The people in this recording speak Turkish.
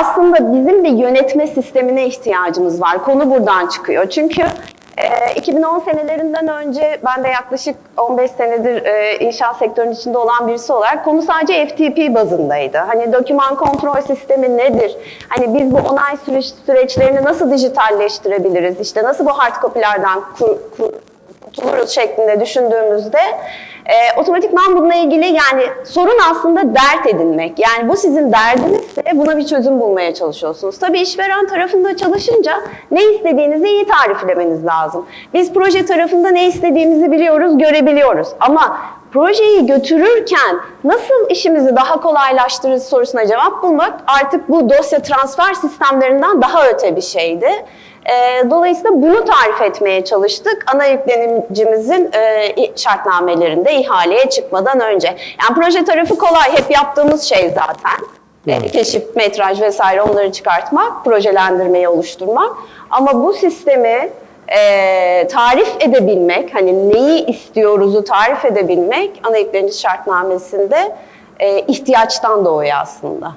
aslında bizim bir yönetme sistemine ihtiyacımız var. Konu buradan çıkıyor. Çünkü e, 2010 senelerinden önce ben de yaklaşık 15 senedir e, inşaat sektörünün içinde olan birisi olarak konu sadece FTP bazındaydı. Hani doküman kontrol sistemi nedir? Hani biz bu onay süreç, süreçlerini nasıl dijitalleştirebiliriz? İşte nasıl bu hard copy'lerden kur, kur, kurtuluruz şeklinde düşündüğümüzde e, otomatikman bununla ilgili yani sorun aslında dert edinmek. Yani bu sizin derdinizse buna bir çözüm bulmaya çalışıyorsunuz. Tabii işveren tarafında çalışınca ne istediğinizi iyi tariflemeniz lazım. Biz proje tarafında ne istediğimizi biliyoruz, görebiliyoruz. Ama projeyi götürürken nasıl işimizi daha kolaylaştırırız sorusuna cevap bulmak artık bu dosya transfer sistemlerinden daha öte bir şeydi. E, dolayısıyla bunu tarif etmeye çalıştık ana yüklenicimizin e, şartnamelerinde ihaleye çıkmadan önce. Yani proje tarafı kolay, hep yaptığımız şey zaten. E, keşif, metraj vesaire onları çıkartmak, projelendirmeyi oluşturmak. Ama bu sistemi e, tarif edebilmek, hani neyi istiyoruzu tarif edebilmek ana yüklenici şartnamesinde e, ihtiyaçtan doğuyor aslında.